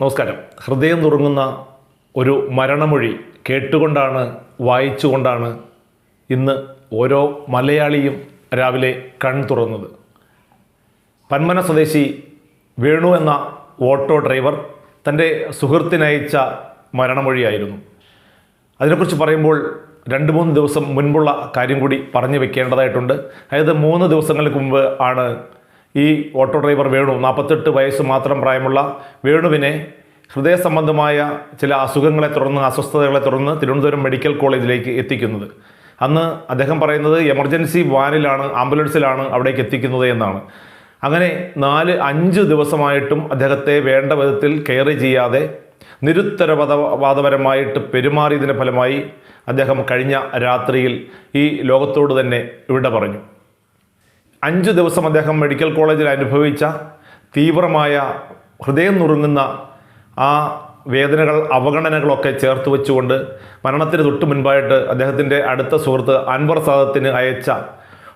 നമസ്കാരം. ഹൃദയം തുറങ്ങുന്ന ഒരു മരണമൊഴി കേട്ടുകൊണ്ടാണ് വായിച്ചുകൊണ്ടാണ് ഇന്ന് ഓരോ മലയാളിയും രാവിലെ കൺ തുറന്നത്. പന്മന സ്വദേശി വേണു എന്ന ഓട്ടോ ഡ്രൈവർ തന്റെ സുഹൃത്തിനയച്ച മരണമൊഴിയായിരുന്നു. അതിനെക്കുറിച്ച് പറയുമ്പോൾ രണ്ട് മൂന്ന് ദിവസം മുൻപുള്ള കാര്യം കൂടി പറഞ്ഞു വെക്കേണ്ടതായിട്ടുണ്ട്. അതായത് മൂന്ന് ദിവസങ്ങൾക്ക് മുമ്പ് ആണ് ഈ ഓട്ടോ ഡ്രൈവർ വേണു. നാൽപ്പത്തെട്ട് വയസ്സ് മാത്രം പ്രായമുള്ള വേണുവിനെ ഹൃദയ സംബന്ധമായ ചില അസുഖങ്ങളെ തുടർന്ന് അസ്വസ്ഥതകളെ തുടർന്ന് തിരുവനന്തപുരം മെഡിക്കൽ കോളേജിലേക്ക് എത്തിക്കുന്നത്. അന്ന് അദ്ദേഹം പറയുന്നത് എമർജൻസി വാനിലാണ് ആംബുലൻസിലാണ് അവിടേക്ക് എത്തിക്കുന്നത് എന്നാണ്. അങ്ങനെ നാല് അഞ്ച് ദിവസമായിട്ടും അദ്ദേഹത്തെ വേണ്ട വിധത്തിൽ കെയർ ചെയ്യാതെ നിരുത്തരവാദപരമായിട്ട് പെരുമാറിയതിന്റെ ഫലമായി അദ്ദേഹം കഴിഞ്ഞ രാത്രിയിൽ ഈ ലോകത്തോട് തന്നെ ഇവിടെ പറഞ്ഞു. അഞ്ച് ദിവസം അദ്ദേഹം മെഡിക്കൽ കോളേജിൽ അനുഭവിച്ച തീവ്രമായ ഹൃദയം നുറുങ്ങുന്ന ആ വേദനകൾ അവഗണനകളൊക്കെ ചേർത്ത് വെച്ചുകൊണ്ട് മരണത്തിന് തൊട്ട് മുൻപായിട്ട് അദ്ദേഹത്തിന്റെ അടുത്ത സുഹൃത്ത് അൻവർ സാദത്തിന് അയച്ച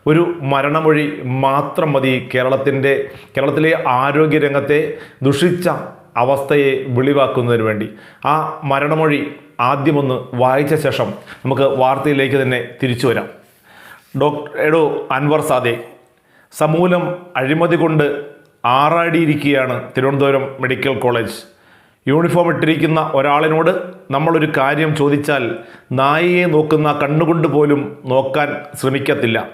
ഒരു മരണമൊഴി മാത്രം മതി. കേരളത്തിന്റെ കേരളത്തിലെ ആരോഗ്യരംഗത്തെ ദുഷിച്ച അവസ്ഥയെ വെളിവാക്കുന്നതിന് വേണ്ടി. ആ മരണമൊഴി ആദ്യമൊന്ന് വായിച്ച ശേഷം നമുക്ക് വാർത്തയിലേക്ക് തന്നെ തിരിച്ചു വരാം. ഡോക്ടർ എടോ അൻവർ സാദെ സമൂലം അഴിമതി കൊണ്ട് ആറാടിയിരിക്കുകയാണ് തിരുവനന്തപുരം മെഡിക്കൽ കോളേജ്. യൂണിഫോം ഇട്ടിരിക്കുന്ന ഒരാളിനോട് നമ്മളൊരു കാര്യം ചോദിച്ചാൽ നായയെ നോക്കുന്ന കണ്ണുകൊണ്ട് പോലും നോക്കാൻ ശ്രമിക്കത്തില്ല.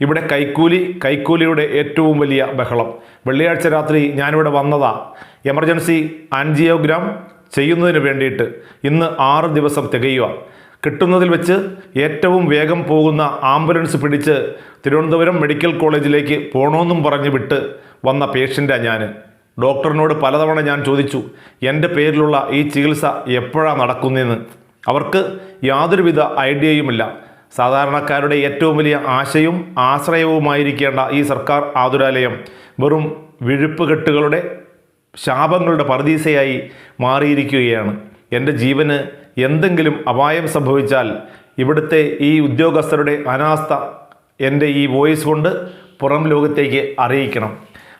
ഇവിടെ കൈക്കൂലി കൈക്കൂലിയുടെ ഏറ്റവും വലിയ ബഹളം. വെള്ളിയാഴ്ച രാത്രി ഞാനിവിടെ വന്നതാ. എമർജൻസി ആൻജിയോഗ്രാം ചെയ്യുന്നതിന് വേണ്ടിയിട്ട് ഇന്ന് ആറ് ദിവസം തികയുക. കിട്ടുന്നതിൽ വെച്ച് ഏറ്റവും വേഗം പോകുന്ന ആംബുലൻസ് പിടിച്ച് തിരുവനന്തപുരം മെഡിക്കൽ കോളേജിലേക്ക് പോകണമെന്നും പറഞ്ഞ് വിട്ട് വന്ന പേഷ്യന്റാണ് ഞാൻ ഡോക്ടറിനോട് പലതവണ ഞാൻ ചോദിച്ചു എന്റെ പേരിലുള്ള ഈ ചികിത്സ എപ്പോഴാണ് നടക്കുന്നതെന്ന് അവർക്ക് യാതൊരുവിധ ഐഡിയയുമില്ല. സാധാരണക്കാരുടെ ഏറ്റവും വലിയ ആശയും ആശ്രയവുമായിരിക്കേണ്ട ഈ സർക്കാർ ആതുരാലയം വെറും വിഴുപ്പ് കെട്ടുകളുടെ ശാപങ്ങളുടെ പറദീസയായി മാറിയിരിക്കുകയാണ്. എന്റെ ജീവന് എന്തെങ്കിലും അപായം സംഭവിച്ചാൽ ഇവിടുത്തെ ഈ ഉദ്യോഗസ്ഥരുടെ അനാസ്ഥ എന്റെ ഈ വോയിസ് കൊണ്ട് പുറം ലോകത്തേക്ക് അറിയിക്കണം.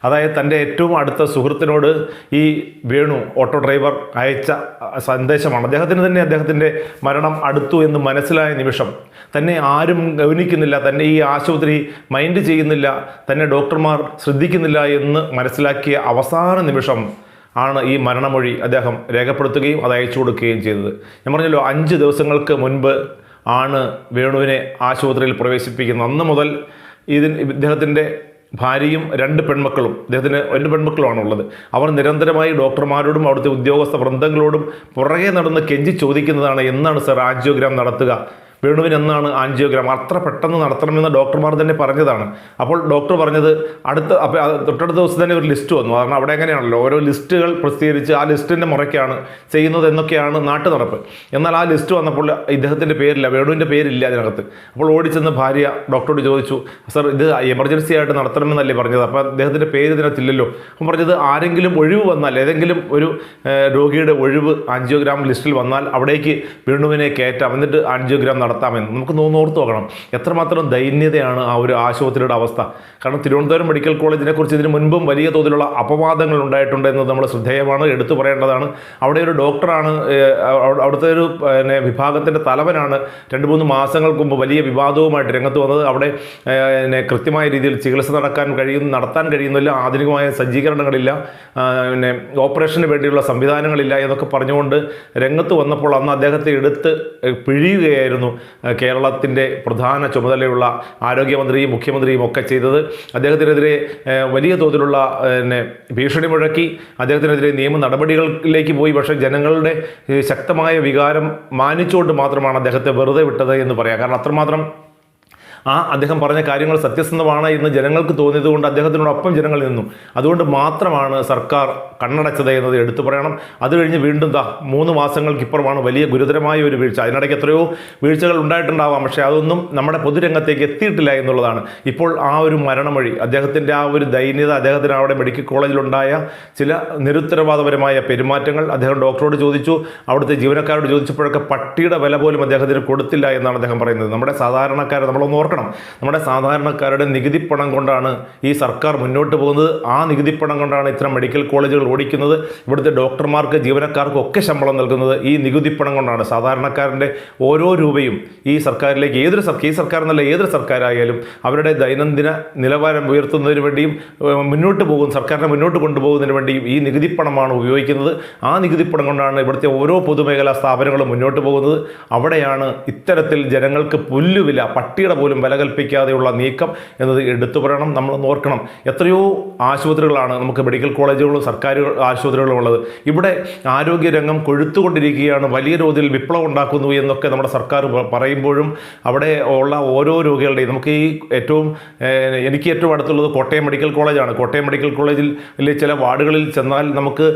അതായത് തന്റെ ഏറ്റവും അടുത്ത സുഹൃത്തിനോട് ഈ വേണു ഓട്ടോ ഡ്രൈവർ അയച്ച സന്ദേശമാണ്. അദ്ദേഹത്തിന് തന്നെ അദ്ദേഹത്തിന്റെ മരണം അടുത്തു എന്ന് മനസ്സിലായ നിമിഷം തന്നെ ആരും ഗൗനിക്കുന്നില്ല തന്നെ ഈ ആശുപത്രി മൈൻഡ് ചെയ്യുന്നില്ല തന്നെ ഡോക്ടർമാർ ശ്രദ്ധിക്കുന്നില്ല എന്ന് മനസ്സിലാക്കിയ അവസാന നിമിഷം ആണ് ഈ മരണമൊഴി അദ്ദേഹം രേഖപ്പെടുത്തുകയും അത് അയച്ചു കൊടുക്കുകയും ചെയ്തത്. ഞാൻ പറഞ്ഞല്ലോ അഞ്ച് ദിവസങ്ങൾക്ക് മുൻപ് ആണ് വേണുവിനെ ആശുപത്രിയിൽ പ്രവേശിപ്പിക്കുന്നത്. അന്ന് മുതൽ ഇതിന് ഇദ്ദേഹത്തിന്റെ ഭാര്യയും രണ്ട് പെൺമക്കളും അദ്ദേഹത്തിന് രണ്ട് പെൺമക്കളുമാണുള്ളത് അവർ നിരന്തരമായി ഡോക്ടർമാരോടും അവിടുത്തെ ഉദ്യോഗസ്ഥ വൃന്ദങ്ങളോടും പുറകെ നടന്ന് കെഞ്ചി ചോദിക്കുന്നതാണ് എന്നാണ് സർ ആൻജിയോഗ്രാം നടത്തുക. വേണുവിന് എന്നാണ് ആൻജിയോഗ്രാം? അത്ര പെട്ടെന്ന് നടത്തണമെന്ന് ഡോക്ടർമാർ തന്നെ പറഞ്ഞതാണ്. അപ്പോൾ ഡോക്ടർ പറഞ്ഞത് അടുത്ത തൊട്ടടുത്ത ദിവസം തന്നെ ഒരു ലിസ്റ്റ് വന്നു. കാരണം അവിടെ എങ്ങനെയാണല്ലോ? ഓരോ ലിസ്റ്റുകൾ പ്രസിദ്ധീകരിച്ച് ആ ലിസ്റ്റിന്റെ മുറയ്ക്കാണ് ചെയ്യുന്നത് എന്നൊക്കെയാണ് നാട്ടു നടപ്പ് എന്നാൽ ആ ലിസ്റ്റ് വന്നപ്പോൾ ഇദ്ദേഹത്തിന്റെ പേരില്ല വേണുവിന്റെ പേരില്ല അതിനകത്ത്. അപ്പോൾ ഓടിച്ചെന്ന് ഭാര്യ ഡോക്ടറോട് ചോദിച്ചു സർ ഇത് എമർജൻസി ആയിട്ട് നടത്തണമെന്നല്ലേ പറഞ്ഞത്? അപ്പോൾ അദ്ദേഹത്തിന്റെ പേര് ഇതിനകത്തില്ലല്ലോ. അപ്പം പറഞ്ഞത് ആരെങ്കിലും ഒഴിവ് വന്നാൽ ഏതെങ്കിലും ഒരു രോഗിയുടെ ഒഴിവ് ആൻജിയോഗ്രാം ലിസ്റ്റിൽ വന്നാൽ അവിടേക്ക് വേണുവിനെ കയറ്റാം. എന്നിട്ട് ആൻജിയോഗ്രാം നടത്താമെന്ന്. നമുക്ക് നോർത്ത് നോക്കണം. എത്രമാത്രം ദൈന്യതയാണ് ആ ഒരു ആശുപത്രിയുടെ അവസ്ഥ. കാരണം തിരുവനന്തപുരം മെഡിക്കൽ കോളേജിനെ കുറിച്ച് ഇതിന് മുൻപും വലിയ തോതിലുള്ള അപവാദങ്ങൾ ഉണ്ടായിട്ടുണ്ട് എന്നത് നമ്മൾ ശ്രദ്ധേയമാണ്. എടുത്തു പറയേണ്ടതാണ്. അവിടെ ഒരു ഡോക്ടറാണ് അവിടുത്തെ ഒരു പിന്നെ വിഭാഗത്തിന്റെ തലവനാണ് രണ്ട് മൂന്ന് മാസങ്ങൾക്ക് മുമ്പ് വലിയ വിവാദവുമായിട്ട് രംഗത്ത് വന്നത്. അവിടെ പിന്നെ കൃത്യമായ രീതിയിൽ ചികിത്സ നടക്കാൻ കഴിയുന്ന നടത്താൻ കഴിയുന്നില്ല ആധുനികമായ സജ്ജീകരണങ്ങളില്ല പിന്നെ ഓപ്പറേഷന് വേണ്ടിയുള്ള സംവിധാനങ്ങളില്ല എന്നൊക്കെ പറഞ്ഞുകൊണ്ട് രംഗത്ത് വന്നപ്പോൾ അന്ന് അദ്ദേഹത്തെ എടുത്ത് പിഴിയുകയായിരുന്നു. കേരളത്തിന്റെ പ്രധാന ചുമതലയുള്ള ആരോഗ്യമന്ത്രിയും മുഖ്യമന്ത്രിയും ഒക്കെ ചെയ്തത്. അദ്ദേഹത്തിനെതിരെ വലിയ തോതിലുള്ള പിന്നെ ഭീഷണി മുഴക്കി. അദ്ദേഹത്തിനെതിരെ നിയമ നടപടികളിലേക്ക് പോയി. പക്ഷേ ജനങ്ങളുടെ ശക്തമായ വികാരം മാനിച്ചുകൊണ്ട് മാത്രമാണ് അദ്ദേഹത്തെ വെറുതെ വിട്ടത് എന്ന് പറയാം. കാരണം അത്രമാത്രം ആ അദ്ദേഹം പറഞ്ഞ കാര്യങ്ങൾ സത്യസന്ധമാണ് എന്ന് ജനങ്ങൾക്ക് തോന്നിയത് കൊണ്ട് അദ്ദേഹത്തിനോടൊപ്പം ജനങ്ങൾ നിന്നു. അതുകൊണ്ട് മാത്രമാണ് സർക്കാർ കണ്ണടച്ചത് എന്നത് എടുത്തു പറയണം. അത് കഴിഞ്ഞ് വീണ്ടും ദാ മൂന്ന് മാസങ്ങൾക്കിപ്പുറമാണ് വലിയ ഗുരുതരമായ ഒരു വീഴ്ച. അതിനിടയ്ക്ക് എത്രയോ വീഴ്ചകൾ ഉണ്ടായിട്ടുണ്ടാവാം. പക്ഷേ അതൊന്നും നമ്മുടെ പൊതുരംഗത്തേക്ക് എത്തിയിട്ടില്ല എന്നുള്ളതാണ്. ഇപ്പോൾ ആ ഒരു മരണമൊഴി അദ്ദേഹത്തിന്റെ ആ ഒരു ദൈന്യത അദ്ദേഹത്തിന് അവിടെ മെഡിക്കൽ കോളേജിലുണ്ടായ ചില നിരുത്തരവാദപരമായ പെരുമാറ്റങ്ങൾ അദ്ദേഹം ഡോക്ടറോട് ചോദിച്ചു. അവിടുത്തെ ജീവനക്കാരോട് ചോദിച്ചപ്പോഴൊക്കെ പട്ടിയുടെ വില പോലും അദ്ദേഹത്തിന് കൊടുത്തില്ല എന്നാണ് അദ്ദേഹം പറയുന്നത്. നമ്മുടെ സാധാരണക്കാരെ നമ്മളൊന്ന് ഓർക്കണം. നമ്മുടെ സാധാരണക്കാരുടെ നികുതി പണം കൊണ്ടാണ് ഈ സർക്കാർ മുന്നോട്ട് പോകുന്നത്. ആ നികുതി പണം കൊണ്ടാണ് ഇത്തരം മെഡിക്കൽ കോളേജുകൾ ഓടിക്കുന്നത്. ഇവിടുത്തെ ഡോക്ടർമാർക്ക് ജീവനക്കാർക്കും ഒക്കെ ശമ്പളം നൽകുന്നത് ഈ നികുതി പണം കൊണ്ടാണ്. സാധാരണക്കാരന്റെ ഓരോ രൂപയും ഈ സർക്കാരിലേക്ക് ഏതൊരു സർക്കാർ ഈ സർക്കാർ എന്നല്ല ഏതൊരു സർക്കാരായാലും അവരുടെ ദൈനംദിന നിലവാരം ഉയർത്തുന്നതിന് വേണ്ടിയും മുന്നോട്ട് പോകുന്ന സർക്കാരിനെ മുന്നോട്ട് കൊണ്ടുപോകുന്നതിന് വേണ്ടിയും ഈ നികുതി പണമാണ് ഉപയോഗിക്കുന്നത്. ആ നികുതി പണം കൊണ്ടാണ് ഇവിടുത്തെ ഓരോ പൊതുമേഖലാ സ്ഥാപനങ്ങളും മുന്നോട്ട് പോകുന്നത്. അവിടെയാണ് ഇത്തരത്തിൽ ജനങ്ങൾക്ക് പുല്ലുവില പട്ടിയുടെ പോലും വില കൽപ്പിക്കാതെയുള്ള നീക്കം എന്നത് എടുത്തു പറയണം. നമ്മൾ ഓർക്കണം. എത്രയോ ആശുപത്രികളാണ് നമുക്ക് മെഡിക്കൽ കോളേജുകളും സർക്കാർ ആശുപത്രികളും ഉള്ളത്. ഇവിടെ ആരോഗ്യരംഗം കൊഴുത്തുകൊണ്ടിരിക്കുകയാണ്. വലിയ തോതിൽ വിപ്ലവം ഉണ്ടാക്കുന്നു എന്നൊക്കെ നമ്മുടെ സർക്കാർ പറയുമ്പോഴും അവിടെ ഉള്ള ഓരോ രോഗികളുടെയും നമുക്ക് ഈ ഏറ്റവും എനിക്ക് ഏറ്റവും അടുത്തുള്ളത് കോട്ടയം മെഡിക്കൽ കോളേജാണ്. കോട്ടയം മെഡിക്കൽ കോളേജിൽ ചില വാർഡുകളിൽ ചെന്നാൽ നമുക്ക്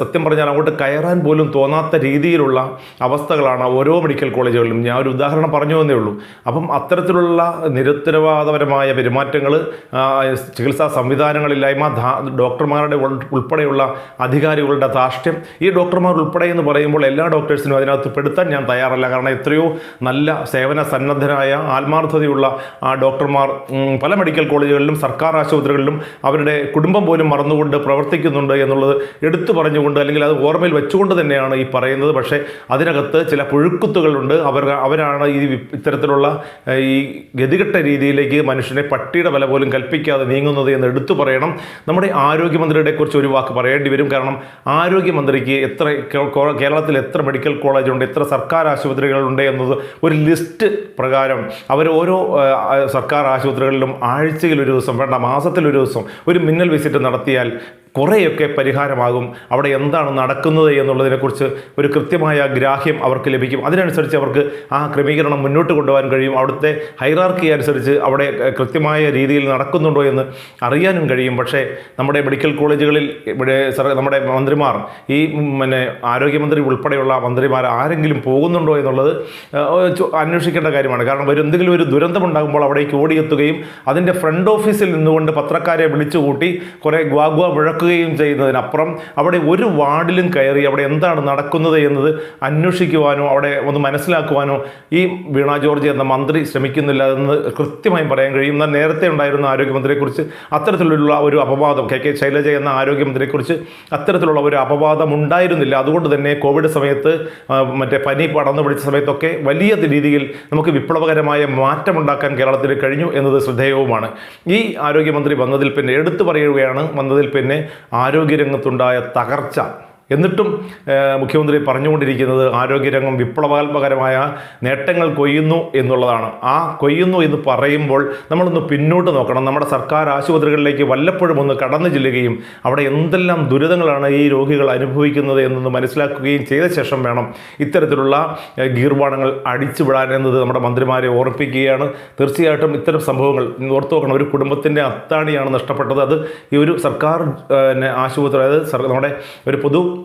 സത്യം പറഞ്ഞാൽ അങ്ങോട്ട് കയറാൻ പോലും തോന്നാത്ത രീതിയിലുള്ള അവസ്ഥകളാണ് ഓരോ മെഡിക്കൽ കോളേജുകളിലും. ഞാൻ ഒരു ഉദാഹരണം പറഞ്ഞു എന്നേ ഉള്ളൂ. അപ്പം അത്തരത്തിലുള്ള നിരുത്തരവാദപരമായ പെരുമാറ്റങ്ങൾ ചികിത്സാ സംവിധാനങ്ങളില്ലായ്മ ഡോക്ടർമാരുടെ ഉൾ- ഉൾപ്പെടെയുള്ള അധികാരികളുടെ ധാർഷ്ട്യം. ഈ ഡോക്ടർമാർ ഉൾപ്പെടെ എന്ന് പറയുമ്പോൾ എല്ലാ ഡോക്ടേഴ്സിനും അതിനകത്ത് പെടുത്താൻ ഞാൻ തയ്യാറല്ല. കാരണം എത്രയോ നല്ല സേവന സന്നദ്ധരായ ആത്മാർത്ഥതയുള്ള ഡോക്ടർമാർ പല മെഡിക്കൽ കോളേജുകളിലും സർക്കാർ ആശുപത്രികളിലും അവരുടെ കുടുംബം പോലും മറന്നുകൊണ്ട് പ്രവർത്തിക്കുന്നുണ്ട് എന്നുള്ളത് എടുത്തു പറഞ്ഞുകൊണ്ട് അല്ലെങ്കിൽ അത് ഓർമ്മയിൽ വെച്ചുകൊണ്ട് തന്നെയാണ് ഈ പറയുന്നത്. പക്ഷേ അതിനകത്ത് ചില പുഴുക്കുത്തുകളുണ്ട്. അവർ അവരാണ് ഈ ഇത്തരത്തിലുള്ള ഈ ഗതികെട്ട രീതിയിലേക്ക് മനുഷ്യനെ പട്ടിയുടെ വില പോലും കൽപ്പിക്കാതെ നീങ്ങുന്നത് എന്ന് എടുത്തു പറയണം. നമ്മുടെ ആരോഗ്യമന്ത്രിയുടെ കുറിച്ച് ഒരു വാക്ക് പറയേണ്ടി വരും. കാരണം ആരോഗ്യമന്ത്രിക്ക് എത്ര കേരളത്തിൽ എത്ര മെഡിക്കൽ കോളേജുണ്ട് എത്ര സർക്കാർ ആശുപത്രികളുണ്ട് എന്നത് ഒരു ലിസ്റ്റ് പ്രകാരം അവർ ഓരോ സർക്കാർ ആശുപത്രികളിലും ആഴ്ചയിൽ ഒരു ദിവസം വേണ്ട മാസത്തിൽ ഒരു ദിവസം ഒരു മിന്നൽ വിസിറ്റ് നടത്തിയാൽ കുറേയൊക്കെ പരിഹാരമാകും. അവിടെ എന്താണ് നടക്കുന്നത് എന്നുള്ളതിനെക്കുറിച്ച് ഒരു കൃത്യമായ ഗ്രാഹ്യം അവർക്ക് ലഭിക്കും. അതിനനുസരിച്ച് അവർക്ക് ആ ക്രമീകരണം മുന്നോട്ട് കൊണ്ടുപോകാൻ കഴിയും. അവിടുത്തെ ഹൈറാർക്കി അനുസരിച്ച് അവിടെ കൃത്യമായ രീതിയിൽ നടക്കുന്നുണ്ടോ എന്ന് അറിയാനും കഴിയും. പക്ഷേ നമ്മുടെ മെഡിക്കൽ കോളേജുകളിൽ ഇവിടെ നമ്മുടെ മന്ത്രിമാർ ഈ പിന്നെ ആരോഗ്യമന്ത്രി ഉൾപ്പെടെയുള്ള മന്ത്രിമാർ ആരെങ്കിലും പോകുന്നുണ്ടോ എന്നുള്ളത് അന്വേഷിക്കേണ്ട കാര്യമാണ്. കാരണം ഒരു എന്തെങ്കിലും ഒരു ദുരന്തമുണ്ടാകുമ്പോൾ അവിടേക്ക് ഓടിയെത്തുകയും അതിന്റെ ഫ്രണ്ട് ഓഫീസിൽ നിന്നുകൊണ്ട് പത്രക്കാരെ വിളിച്ചുകൂട്ടി കുറേ ഗ്വാഗ്വ മുഴക്കുകയും ചെയ്യുന്നതിനപ്പുറം അവിടെ ഒരു വാർഡിലും കയറി അവിടെ എന്താണ് നടക്കുന്നത് എന്നത് അന്വേഷിക്കുവാനോ അവിടെ ഒന്ന് മനസ്സിലാക്കുവാനോ ഈ വീണ ജോർജ് എന്ന മന്ത്രി ശ്രമിക്കുന്നില്ല എന്ന് കൃത്യമായും പറയാൻ കഴിയും. എന്നാൽ നേരത്തെ ഉണ്ടായിരുന്ന ആരോഗ്യമന്ത്രിയെക്കുറിച്ച് അത്തരത്തിലുള്ള ഒരു അപവാദം കെ കെ ശൈലജ എന്ന ആരോഗ്യമന്ത്രിയെക്കുറിച്ച് അത്തരത്തിലുള്ള ഒരു അപവാദം ഉണ്ടായിരുന്നില്ല. അതുകൊണ്ട് തന്നെ കോവിഡ് സമയത്ത് മറ്റേ പനി പടർന്നു പിടിച്ച സമയത്തൊക്കെ വലിയ രീതിയിൽ നമുക്ക് വിപ്ലവകരമായ മാറ്റമുണ്ടാക്കാൻ കേരളത്തിൽ കഴിഞ്ഞു എന്നത് ശ്രദ്ധേയവുമാണ്. ഈ ആരോഗ്യമന്ത്രി വന്നതിൽ പിന്നെ എടുത്തു പറയുകയാണ് വന്നതിൽ പിന്നെ ആരോഗ്യരംഗത്തുണ്ടായ തകർച്ച എന്നിട്ടും മുഖ്യമന്ത്രി പറഞ്ഞുകൊണ്ടിരിക്കുന്നത് ആരോഗ്യരംഗം വിപ്ലവാത്മകരമായ നേട്ടങ്ങൾ കൊയ്യുന്നു എന്നുള്ളതാണ്. ആ കൊയ്യുന്നു എന്ന് പറയുമ്പോൾ നമ്മളൊന്ന് പിന്നോട്ട് നോക്കണം. നമ്മുടെ സർക്കാർ ആശുപത്രികളിലേക്ക് വല്ലപ്പോഴും ഒന്ന് കടന്നു ചെല്ലുകയും അവിടെ എന്തെല്ലാം ദുരിതങ്ങളാണ് ഈ രോഗികൾ അനുഭവിക്കുന്നത് എന്നൊന്ന് മനസ്സിലാക്കുകയും ചെയ്ത ശേഷം വേണം ഇത്തരത്തിലുള്ള ഗീർവാണങ്ങൾ അടിച്ചുവിടാൻ എന്നത് നമ്മുടെ മന്ത്രിമാരെ ഓർപ്പിക്കുകയാണ്. തീർച്ചയായിട്ടും ഇത്തരം സംഭവങ്ങൾ ഓർത്തു നോക്കണം. ഒരു കുടുംബത്തിന്റെ അത്താണിയാണ് നഷ്ടപ്പെട്ടത്. അത് ഈ ഒരു സർക്കാർ ആശുപത്രി അതായത് നമ്മുടെ ഒരു പൊതു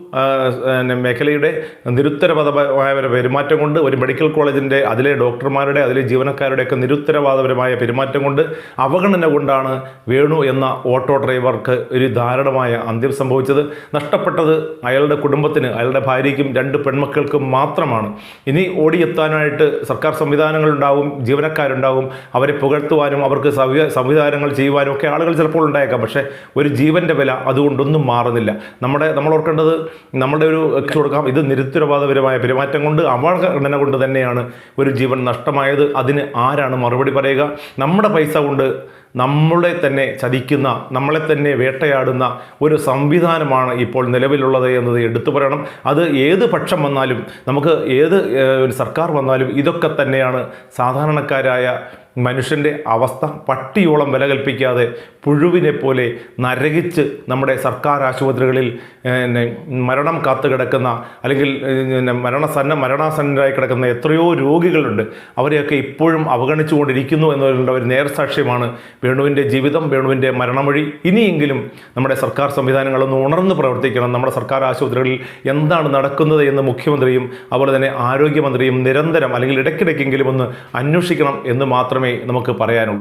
മേഖലയുടെ നിരുത്തരവാദമായ പെരുമാറ്റം കൊണ്ട് ഒരു മെഡിക്കൽ കോളേജിന്റെ അതിലെ ഡോക്ടർമാരുടെ അതിലെ ജീവനക്കാരുടെയൊക്കെ നിരുത്തരവാദപരമായ പെരുമാറ്റം കൊണ്ട് അവഗണന കൊണ്ടാണ് വേണു എന്ന ഓട്ടോ ഡ്രൈവർക്ക് ഒരു ദാരുണമായ അന്ത്യം സംഭവിച്ചത്. നഷ്ടപ്പെട്ടത് അയാളുടെ കുടുംബത്തിന് അയാളുടെ ഭാര്യയ്ക്കും രണ്ട് പെൺമക്കൾക്കും മാത്രമാണ്. ഇനി ഓടിയെത്താനായിട്ട് സർക്കാർ സംവിധാനങ്ങളുണ്ടാവും ജീവനക്കാരുണ്ടാവും അവരെ പുകഴ്ത്തുവാനും അവർക്ക് സംവി സംവിധാനങ്ങൾ ചെയ്യുവാനും ഒക്കെ ആളുകൾ ചിലപ്പോൾ ഉണ്ടായേക്കാം. പക്ഷേ ഒരു ജീവന്റെ വില അതുകൊണ്ടൊന്നും മാറുന്നില്ല. നമ്മുടെ നമ്മൾ ഓർക്കേണ്ടത് നമ്മുടെ ഒരു വെച്ചു കൊടുക്കാം. ഇത് നിരുത്തരവാദപരമായ പെരുമാറ്റം കൊണ്ട് അപകടഘടന കൊണ്ട് തന്നെയാണ് ഒരു ജീവൻ നഷ്ടമായത്. അതിന് ആരാണ് മറുപടി പറയുക? നമ്മുടെ പൈസ കൊണ്ട് നമ്മളെ തന്നെ ചതിക്കുന്ന നമ്മളെ തന്നെ വേട്ടയാടുന്ന ഒരു സംവിധാനമാണ് ഇപ്പോൾ നിലവിലുള്ളത് എന്നത് എടുത്തു പറയണം. അത് ഏത് പക്ഷം വന്നാലും നമുക്ക് ഏത് ഒരു സർക്കാർ വന്നാലും ഇതൊക്കെ തന്നെയാണ് സാധാരണക്കാരായ മനുഷ്യന്റെ അവസ്ഥ. പട്ടിയോളം വില കൽപ്പിക്കാതെ പുഴുവിനെ പോലെ നരകിച്ച് നമ്മുടെ സർക്കാർ ആശുപത്രികളിൽ മരണം കാത്തു കിടക്കുന്ന അല്ലെങ്കിൽ മരണസന്ന മരണാസന്നരായി കിടക്കുന്ന എത്രയോ രോഗികളുണ്ട്. അവരെയൊക്കെ ഇപ്പോഴും അവഗണിച്ചുകൊണ്ടിരിക്കുന്നു എന്നുള്ള ഒരു നേർസാക്ഷ്യമാണ് വേണുവിന്റെ ജീവിതം വേണുവിന്റെ മരണമൊഴി ഇനിയെങ്കിലും നമ്മുടെ സർക്കാർ സംവിധാനങ്ങളൊന്ന് ഉണർന്ന് പ്രവർത്തിക്കണം. നമ്മുടെ സർക്കാർ ആശുപത്രികളിൽ എന്താണ് നടക്കുന്നത് എന്ന് മുഖ്യമന്ത്രിയും അതുപോലെ തന്നെ ആരോഗ്യമന്ത്രിയും നിരന്തരം അല്ലെങ്കിൽ ഇടയ്ക്കിടയ്ക്കെങ്കിലും ഒന്ന് അന്വേഷിക്കണം എന്ന് മാത്രമേ നമുക്ക് പറയാനുള്ളൂ.